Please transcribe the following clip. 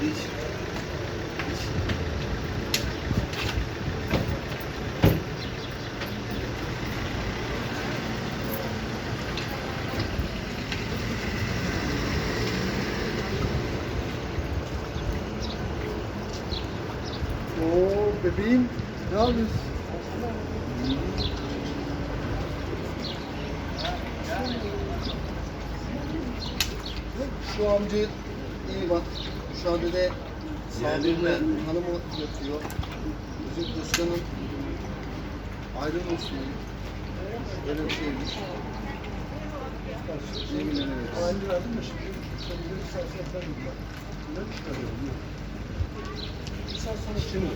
Oo bebeğim ne yapıyorsun? Şu amcayı iyi bak. Şu anda da sağlığında hanımı yatıyor. Bizim Kıskan'ın ayrın olsun. Öyle bir şeymiş. Yemin ederim. Aynı verdim de şimdi sen bir sen Ne çıkarıyorum? Sen sonra şimdi.